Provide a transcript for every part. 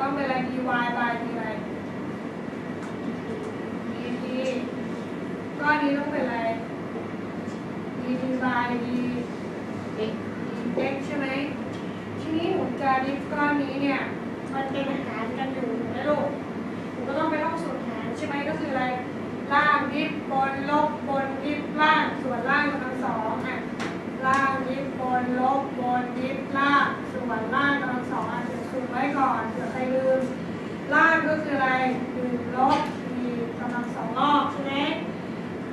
ต้องเป็นอะไร dy by d อะไร dt ก้อนนี้ต้องเป็นอะไร dt by d x x ใช่ไหมทีนี้หนูจะดิฟก้อนนี้เนี่ย มันเป็นหารกันอยู่ถูกไหมลูกหนูก็ต้องไปท่องสูตรหารใช่ไหมก็คืออะไร ล่างดิฟบนลบบนดิฟล่างส่วนล่างกำลังสองอะล่างดิฟบนลบบนดิฟล่าง ไว้ก่อนเผื่อใครลืมล่างก็คืออะไรหนึ่งลบมีกำลังสองรอบใช่ไหม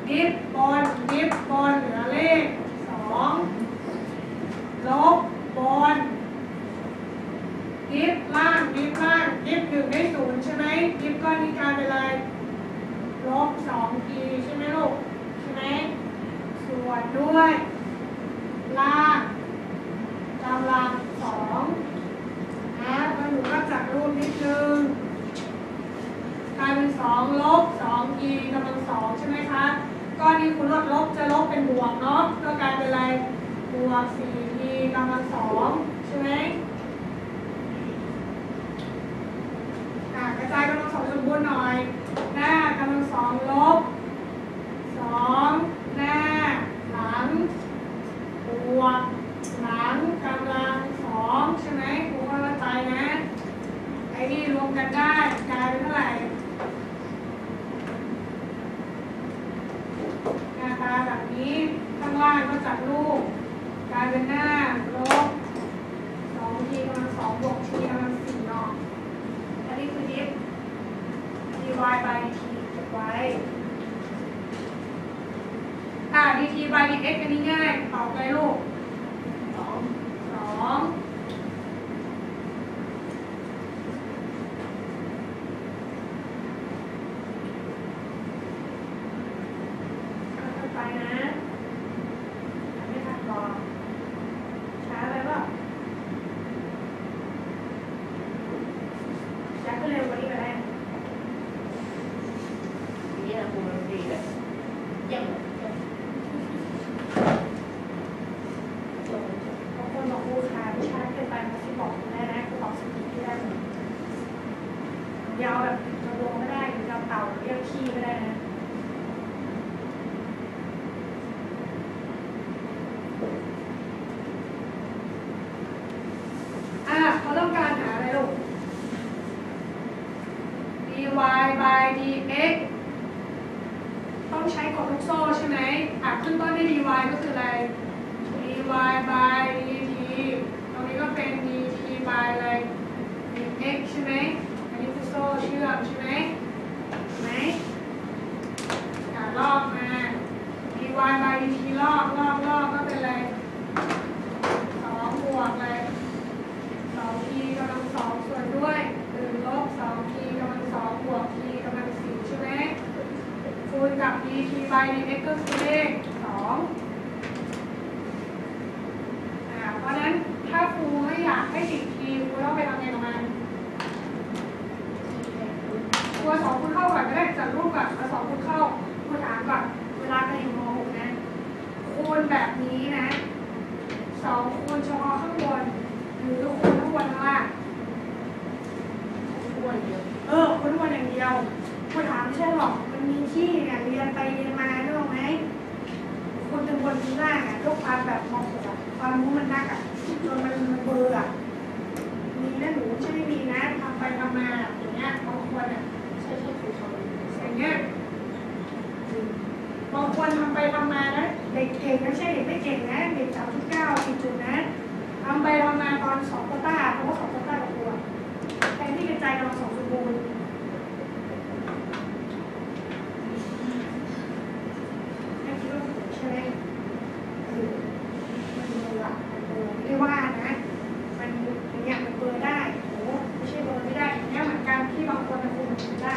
ดิฟบนดิฟบนเหลือเลขสองลบบนดิฟล่างดิฟล่างดิฟหนึ่งได้ศูนย์ใช่ไหมดิฟก้อนนี้กลายเป็นอะไรลบสองทีใช่ไหมลูกใช่ไหมส่วนด้วยล่างกำลังสอง แล้วหนูก็จัดรูปนิดนึงกลายเป็นสองลบสองทีกำลังสองใช่ไหมคะก้อนนี้คุณลดลบจะลบเป็นบวกเนาะก็กลายเป็นอะไรบวกสี่ทีกำลังสองใช่ไหมกระจายกำลังสองสมบูรณ์หน่อย หน้ากำลังสองลบสองหน้า หลังบวกหลังกำลังสองใช่ไหมครูก็เข้าใจนะ ไอ้นี่รวมกันได้กลายเป็นเท่าไหร่หน้าตาแบบนี้ข้างล่างก็จัดรูปกลายเป็นหน้าลบสองที กำลังสองบวกทีกำลังสี่เนาะอันนี้คือ diff dy by t เก็บไว้อ่า dt by dx อันนี้ง่ายตอบไปลูก สอง สองค่อยๆไปนะไม่ทันบอกช้าไปเปล่าช้าก็เร็วกว่านี้ก็ได้ นี่นะคุณดีเลย เยี่ยมเลย บางคนบอกครูขาวิชาเกินไปมาสิบอกได้นะครูบอกสกิปที่ได้หมดยาวแบบกระโดงไม่ได้หรือยาวเต่าเรียกขี้ก็ได้นะ อะเขาต้องการหาอะไรลูก dy by dx ต้องใช้กฎลูกโซ่ใช่ไหมอะ y ก็คืออะไร dy by dt ตรงนี้ก็เป็น dt by อะไร x ใช่ไหมอันนี้คือโซ่เชื่อมใช่ไหมไหมอ่ลอกมา dy by dt ลอกลอกลอกก็เป็นอะไรสองบวกอะไรสอง t กำลังสองส่วนด้วยหนึ่งลบสอง t กำลังสองบวก t กำลังสี่ใช่ไหมคูณกับ dt by dx ก็คือเลขสอง อ่าเพราะฉะนั้นถ้าครูไม่อยากให้ติดทีครูต้องไปทำไงกับมันครูเอาสองคูณเข้าก่อนก็ได้จัดรูปก่อนเอาสองคูณเข้าครูถามก่อนเวลาไปอยู่ม .6 นะคูณแบบนี้นะสองคูณเฉพาะข้างบนหรือคูณข้างบนข้างล่าง อ้วนเยอะ เออคูณข้างบนอย่างเดียวครูถามไม่ใช่หรอกมันมีที่เนี่ยเรียนไปเรียนมาได้หรอกไหมคูณถึงบนถึงล่างอะยกความแบบม .6 อะความ รู้มันนักอะจนมันมันเบื่ออะมีนะหนูใช่ไม่มีนะทำไปทำมาอย่างเงี้ยบางคนอะใช่ใช่คือเขาอย่างเงี้ยบางคนทำไปทำมานะเด็กเก่งนะใช่เด็กไม่เก่งนะเด็กสามจุดเก้าสี่จุดนะทำไปทำมาตอนสองโควต้าเพราะว่าสองโควต้ากับตัวแทนที่กระจายกำลังสองสมบูรณ์ให้คิดว่าถูกใช่ไหมเออมันเบื่อมันเบื่อไม่ได้ว่านะ มันอย่างเงี้ยมันเบลอได้โอ้ไม่ใช่เบลอไม่ได้อย่างเงี้ยเหมือนกันที่บางคนมันคุมได้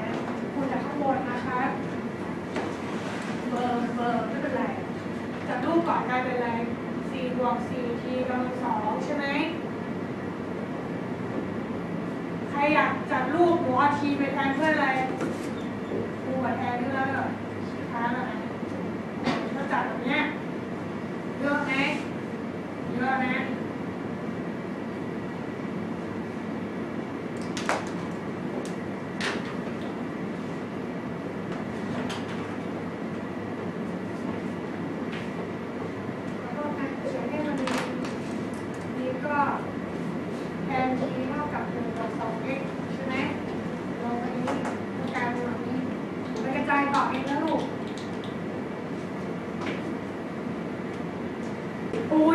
นะคุมจากข้างบนนะคะเบลอเบลอไม่เป็นไรจัดรูปก่อนกลายเป็นอะไรสี่บว กสี่ทีกำลังสองใช่ไหมใครอยากจัดรูปหนูอาทีไปแทนเพื่ออะไรกับแทนเพื่อแล้วเหรอชี้ค้าอะไรก็จัดแบบเนี้ยเยอะไหมเยอะนะ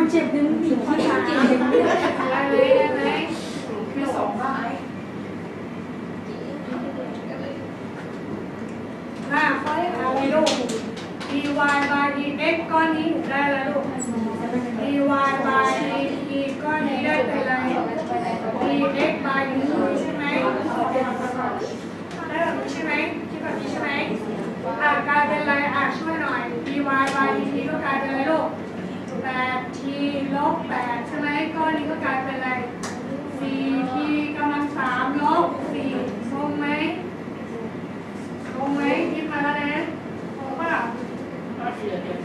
เเจ็บดึงหนีที่ขา ได้ไหมได้ไหม คือสองบ้าน อ่าข้อที่อะไรลูก dy by dx ก้อนนี้หนูได้แล้วลูก dy by dt ก้อนนี้ได้เป็นอะไร dx by dt ใช่ไหมได้แบบนี้ใช่ไหมคิดแบบนี้ใช่ไหมอ่ากลายเป็นอะไรอะช่วยหน่อย dy by dt ก็กลายเป็นอะไรลูก 8t ลบ8ใช่ไหมก้อนนี้ก็กลายเป็นอะไร 4t กำลัง3ลบ4งงไหมงงไหมคิดมาแล้วนะงงเปล่า ก็เสียเดียว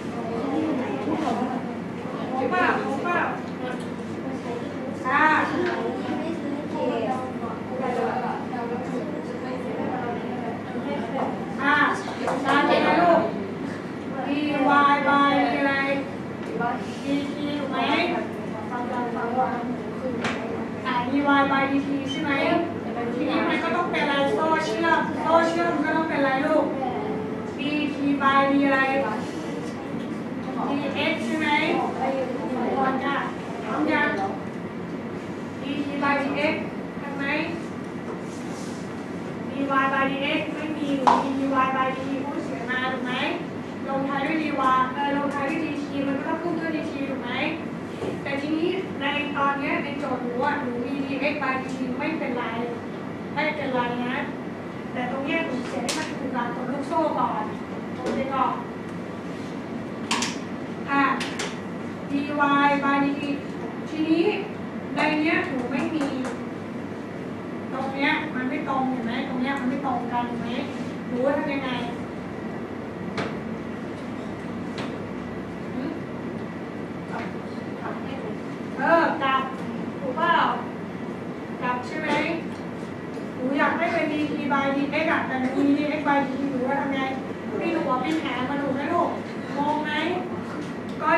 งงเปล่างงเปล่าอ่าอ่าตามเป็นอะไรลูก dy by อะไร dt ถูกไหม Y by dt ใช่ไหมทีนี้มันก็ต้องเป็นอะไรโซ่เชื่อมโซ่เชื่อมก็ต้องเป็นอะไรลูก dt by d อะไร dx ใช่ไหมก่อนจ้ะพร้อมยัง dt by dx ทันไหม dy by dx ไม่มีหรือ dy by dt ผู้เสียมาถูกไหมลงท้ายด้วย dy เออลงท้ายด้วย dt มันก็ต้องพุ่งด้วย dt ถูกไหม แต่ทีนี้ในตอนนี้ในโจทย์หนูอะหนูมี dx by dt ไม่เป็นไร ไม่เป็นไรนะ แต่ตรงเนี้ยหนูเขียนให้มันถูกหลักของลูกโซ่ก่อนโอเคก่อนอะ dy by dt ทีนี้ในเนี้ยหนูไม่มี ตรงเนี้ยมันไม่ตรงเห็นไหมตรงเนี้ยมันไม่ตรงกันเห็นไหมหนูว่าทำยังไงหืม ทำให้คุณ เออกลับถูกเปล่ากลับใช่ไหมหนูอยากให้เป็น dt by dx อะแต่หนูมี dx by dt หนูว่าทำไงพี่หนูว่าเป็นแผนมาหนูไหมลูกงงไหม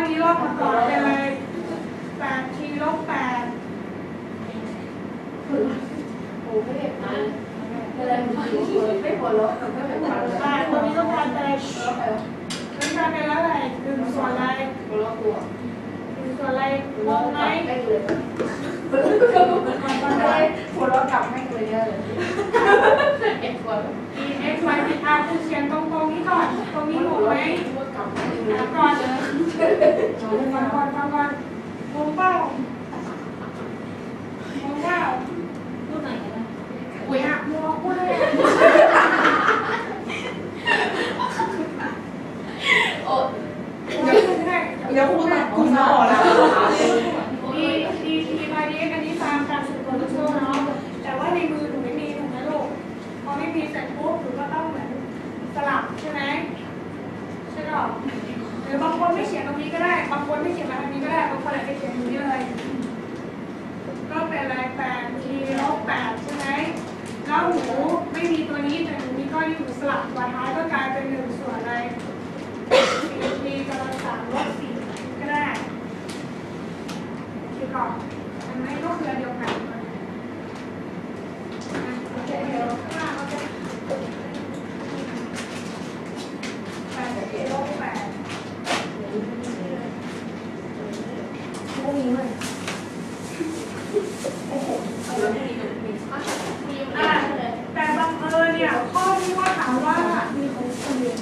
นี้รอบก่อนๆเลยแปดทีลบแปดโอ้ไม่ได้มาอะไรไม่พอแล้วไม่เป็นไรอ่าตัวนี้ต้องการเป็นต้องการเป็นอะไรหนึ่งส่วนอะไรพอแล้วตัวหนึ่งส่วนอะไรมองไหม ได้เลยพอแล้วกลับให้เลยเยอะเลยเอ็กซ์ก่อน dx y เป็นอาคือเขียนตรงๆนี้ก่อน ตรงนี้งงไหม กลับให้เล อ่าย ก่อนเลยฟังก่อนฟังก่อนงงเปล่างงเปล่า พูดหน่อยก็ได้ อุ้ยอะมัวพูดเลย โอ้ เดี๋ยวพูดให้ เดี๋ยวคุณมาคุณมาบอกแล้ว ดีดีทีมาดีอันนี้ตามการสืบสวนลูกโซ่เนาะ แต่ว่าในมือหนูไม่มีถูกไหมลูก พอไม่มีเสร็จปุ๊บหนูก็ต้องเหมือนสลับใช่ไหมใช่หรอหรือบางคนไม่เขียนตรงนี้ก็ได้ บางคนไม่เขียนมาทางนี้ก็ได้ บางคนอาจจะเขียนอย่างนี้เลย ก็เป็นอะไรแปดทีลบแปดใช่ไหม แล้วหูไม่มีตัวนี้แต่หนูมีก้อนที่หูสลับตัวท้ายก็กลายเป็นหนึ่งส่วนอะไรสี่ทีกำลังสามลบสี่ก็ได้คือก่อนอันนี้ก็คืออันเดียวกันอะโอเคเดี๋ยวข้างล่างเราจะแปดทีลบแปด พวกนี้เลย แล้วมีมีมี อะแต่บังเอิญเนี่ยข้อที่ว่าถามว่า มีเขาคนเดียว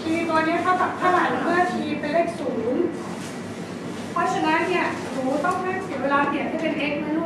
ที ตัวนี้เท่ากับเท่าไหร่เมื่อทีเป็นเลขศูนย์เพราะฉะนั้นเนี่ยหนูต้องไม่เสียเวลาเปลี่ยนให้เป็น x ไหม